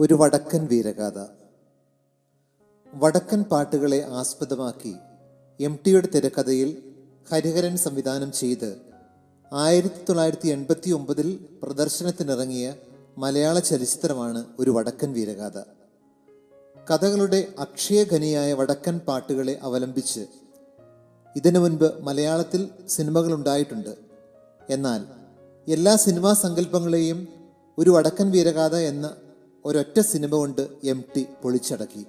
ഒരു വടക്കൻ വീരഗാഥ. വടക്കൻ പാട്ടുകളെ ആസ്പദമാക്കി എം ടിയുടെ തിരക്കഥയിൽ ഹരിഹരൻ സംവിധാനം ചെയ്ത് ആയിരത്തി തൊള്ളായിരത്തി എൺപത്തി ഒമ്പതിൽ പ്രദർശനത്തിനിറങ്ങിയ മലയാള ചലച്ചിത്രമാണ് ഒരു വടക്കൻ വീരഗാഥ. കഥകളുടെ അക്ഷയഖനിയായ വടക്കൻ പാട്ടുകളെ അവലംബിച്ച് ഇതിനു മുൻപ് മലയാളത്തിൽ സിനിമകൾ ഉണ്ടായിട്ടുണ്ട് എന്നാൽ എല്ലാ സിനിമാ സങ്കല്പങ്ങളെയും ഒരു വടക്കൻ വീരഗാഥ എന്ന ഒരൊറ്റ സിനിമ കൊണ്ട് എം ടി പൊളിച്ചടക്കി.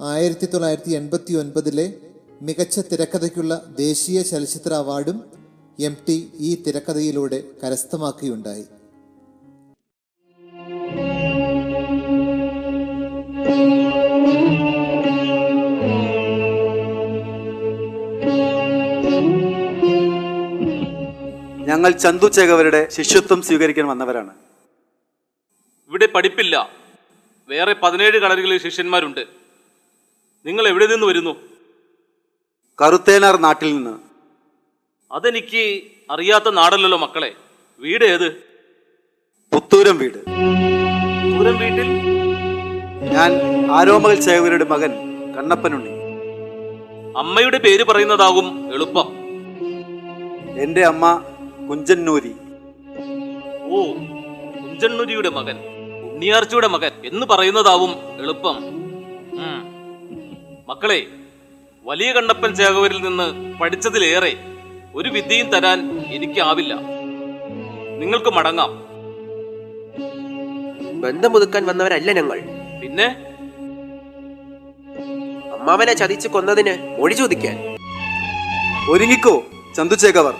ആയിരത്തി തൊള്ളായിരത്തി എൺപത്തി ഒൻപതിലെ മികച്ച തിരക്കഥയ്ക്കുള്ള ദേശീയ ചലച്ചിത്ര അവാർഡും എം ടി ഈ തിരക്കഥയിലൂടെ കരസ്ഥമാക്കുകയുണ്ടായി. ഞങ്ങൾ ചന്തു ചേകവരുടെ ശിഷ്യത്വം സ്വീകരിക്കാൻ വന്നവരാണ്. ഇവിടെ പഠിപ്പില്ല. വേറെ പതിനേഴ് കളരികളിൽ ശിഷ്യന്മാരുണ്ട്. നിങ്ങൾ എവിടെ നിന്ന് വരുന്നു? കറുത്തേനാർ നാട്ടിൽ നിന്ന്. അതെനിക്ക് അറിയാത്ത നാടല്ലല്ലോ മക്കളെ. വീട് ഏത്? പുത്തൂരം വീട്. പുത്തൂരം വീട്ടിൽ? ഞാൻ ആരോമകൽ ചേകവരുടെ മകൻ കണ്ണപ്പനുണ്ണി. അമ്മയുടെ പേര് പറയുന്നതാകും എളുപ്പം. എന്റെ അമ്മ കുഞ്ചന്നൂരി. ഓ കുഞ്ചന്നൂരിയുടെ മകൻ. ഉണ്ണിയാർച്ചയുടെ മകൻ എന്ന് പറയുന്നതാവും എളുപ്പം. മക്കളെ വലിയ കണ്ണപ്പൻ ചേകവരിൽ നിന്ന് പഠിച്ചതിലേറെ ഒരു വിദ്യയും തരാൻ എനിക്കാവില്ല. നിങ്ങൾക്ക് മടങ്ങാം. ബന്ധമുതുക്കാൻ വന്നവരല്ല ഞങ്ങൾ. പിന്നെ? അമ്മാവനെ ചതിച്ചു കൊന്നതിന് മൊഴി ചോദിക്കാൻ. ഒരുങ്ങിക്കോ ചന്തു ചേകവർ.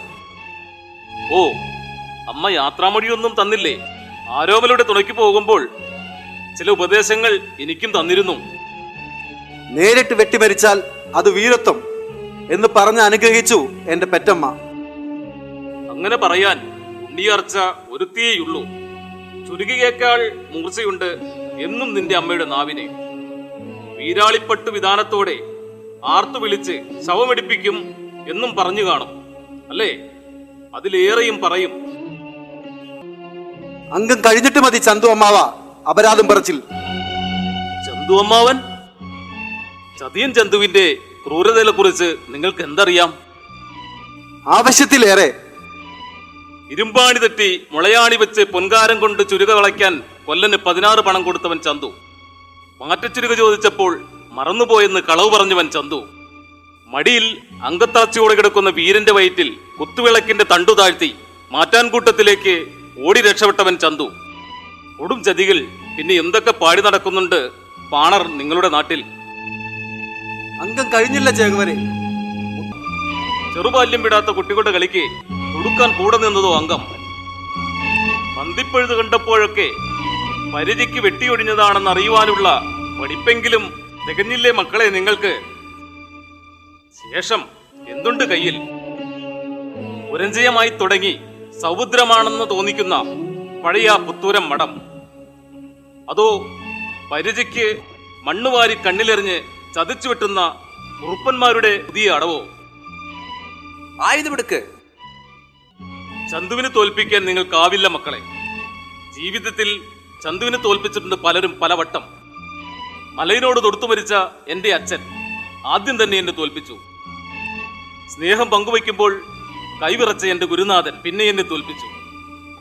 ഓ അമ്മ യാത്രാമൊഴിയൊന്നും തന്നില്ലേ? ആരോമലയുടെ തുണയ്ക്ക് പോകുമ്പോൾ ചില ഉപദേശങ്ങൾ എനിക്കും തന്നിരുന്നു. നേരിട്ട് വെട്ടിമരിച്ചാൽ അത് വീരത്വം എന്ന് പറഞ്ഞ് അനുഗ്രഹിച്ചു എന്റെ പെറ്റമ്മ. അങ്ങനെ പറയാൻ ഉണ്ണിയർച്ച ഒരുത്തിയേയുള്ളൂ. ചുരുകിയേക്കാൾ മൂർച്ചയുണ്ട് എന്നും നിന്റെ അമ്മയുടെ നാവിനെ. വീരാളിപ്പട്ടു വിധാനത്തോടെ ആർത്തു വിളിച്ച് ശവമെടുപ്പിക്കും എന്നും പറഞ്ഞു കാണും. അല്ലേ? അതിലേറെയും പറയും അംഗം കഴിഞ്ഞിട്ട് മതി ചന്തു അമ്മാവ. അപരാധം പറച്ചിൽ. ചന്തു അമ്മാവൻ? ചതിയൻ ചന്തുവിന്റെ ക്രൂരതയെ കുറിച്ച് നിങ്ങൾക്ക് എന്തറിയാം? ആവശ്യത്തിലേറെ. ഇരുമ്പാണി തെറ്റി മുളയാണി വെച്ച് പൊൻകാരം കൊണ്ട് ചുരുക വളയ്ക്കാൻ കൊല്ലന് പതിനാറ് പണം കൊടുത്തവൻ ചന്തു. മാറ്റച്ചുരുക ചോദിച്ചപ്പോൾ മറന്നുപോയെന്ന് കളവ് പറഞ്ഞവൻ ചന്തു. മടിയിൽ അങ്കത്താച്ചിയോടെ കിടക്കുന്ന വീരന്റെ വയറ്റിൽ കുത്തുവിളക്കിന്റെ തണ്ടു താഴ്ത്തി മാറ്റാൻ കൂട്ടത്തിലേക്ക് ഓടി രക്ഷപ്പെട്ടവൻ ചന്തു. കൊടും ചതികൾ പിന്നെ എന്തൊക്കെ പാടി നടക്കുന്നുണ്ട് പാണർ നിങ്ങളുടെ നാട്ടിൽ. അംഗം കഴിഞ്ഞില്ല ചേകവരെ. ചെറുബാല്യം വിടാത്ത കുട്ടികളുടെ കളിക്ക് കൊടുക്കാൻ കൂടെ നിന്നതോ അംഗം. പന്തിപ്പഴുത് കണ്ടപ്പോഴൊക്കെ പരിധിക്ക് വെട്ടിയൊടിഞ്ഞതാണെന്ന് അറിയുവാനുള്ള പഠിപ്പെങ്കിലും തികഞ്ഞില്ലേ മക്കളെ നിങ്ങൾക്ക്? ശേഷം എന്തുണ്ട് കയ്യിൽ? പുരഞ്ജയമായി തുടങ്ങി. സമുദ്രമാണെന്ന് തോന്നിക്കുന്ന പഴയ പുത്തൂരം മഠം. അതോ പരിചയ്ക്ക് മണ്ണുവാരി കണ്ണിലെറിഞ്ഞ് ചതിച്ചു വെട്ടുന്ന കുറുപ്പന്മാരുടെ പുതിയ അടവോ? ആയുധമെടുക്ക് ചന്തുവിനെ തോൽപ്പിക്കാൻ നിങ്ങൾക്കാവില്ല മക്കളെ. ജീവിതത്തിൽ ചന്തുവിനെ തോൽപ്പിച്ചിട്ടുണ്ട് പലരും പലവട്ടം. മലയിനോട് തൊടുത്തു മരിച്ച എന്റെ അച്ഛൻ ആദ്യം തന്നെ എന്നെ തോൽപ്പിച്ചു. സ്നേഹം പങ്കുവയ്ക്കുമ്പോൾ കൈവിറച്ച എന്റെ ഗുരുനാഥൻ പിന്നെ എന്നെ തോൽപ്പിച്ചു.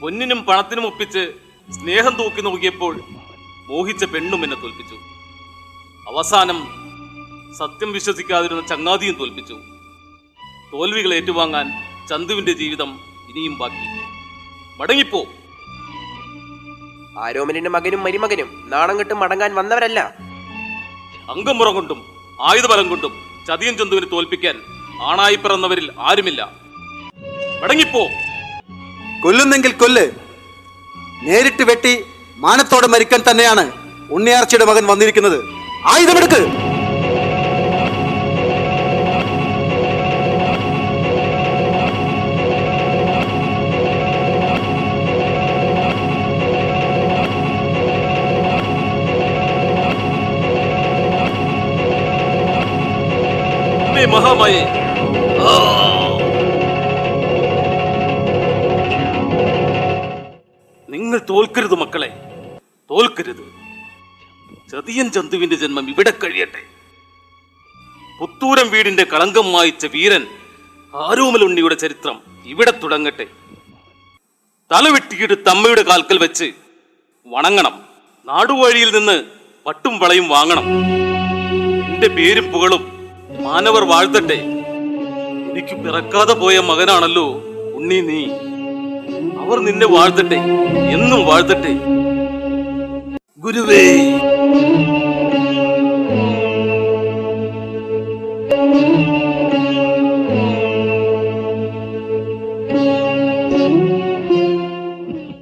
പൊന്നിനും പണത്തിനും ഒപ്പിച്ച് സ്നേഹം തൂക്കി നോക്കിയപ്പോൾ മോഹിച്ച പെണ്ണും എന്നെ തോൽപ്പിച്ചു. അവസാനം സത്യം വിശ്വസിക്കാതിരുന്ന ചങ്ങാതിയും തോൽപ്പിച്ചു. തോൽവികൾ ഏറ്റുവാങ്ങാൻ ചന്തുവിന്റെ ജീവിതം ഇനിയും ബാക്കി. മടങ്ങിപ്പോ. ആരോമലിന്റെ മകനും മരുമകനും നാണം കെട്ട് മടങ്ങാൻ വന്നവരല്ല. അംഗമുറ കൊണ്ടും ആയുധബലം കൊണ്ടും ചതിയൻ ചന്തുവിനെ തോൽപ്പിക്കാൻ ആണായി പിറന്നവരിൽ ആരുമില്ല. മടങ്ങിപ്പോ. കൊല്ലുന്നെങ്കിൽ കൊല്ല്. നേരിട്ട് വെട്ടി മാനത്തോടെ മരിക്കാൻ തന്നെയാണ് ഉണ്ണിയാർച്ചയുടെ മകൻ വന്നിരിക്കുന്നത്. ആയുധമെടുക്ക്. മഹാമായി മഹാമായേ. ആ! നിങ്ങൾ തോൽക്കരുത് മക്കളെ. തോൽക്കരുത്. ചതിയൻ ചന്തുവിന്റെ ജന്മം ഇവിടെ കഴിയട്ടെ. പുത്തൂരം വീടിന്റെ കളങ്കം മായിച്ച വീരൻ ആരോമലുണ്ണിയുടെ ചരിത്രം ഇവിടെ തുടങ്ങട്ടെ. തലവെട്ടിയിട്ട് തമ്മയുടെ കാൽക്കൽ വെച്ച് വണങ്ങണം. നാടുവഴിയിൽ നിന്ന് പട്ടും വളയും വാങ്ങണം. എന്റെ പേരും പുകളും മാനവർ വാഴ്ത്തട്ടെ. എനിക്ക് പിറക്കാതെ പോയ മകനാണല്ലോ ഉണ്ണി നീ. അവർ നിന്നെ വാഴ്ത്തട്ടെ എന്നും വാഴ്ത്തട്ടെ. ഗുരുവേ.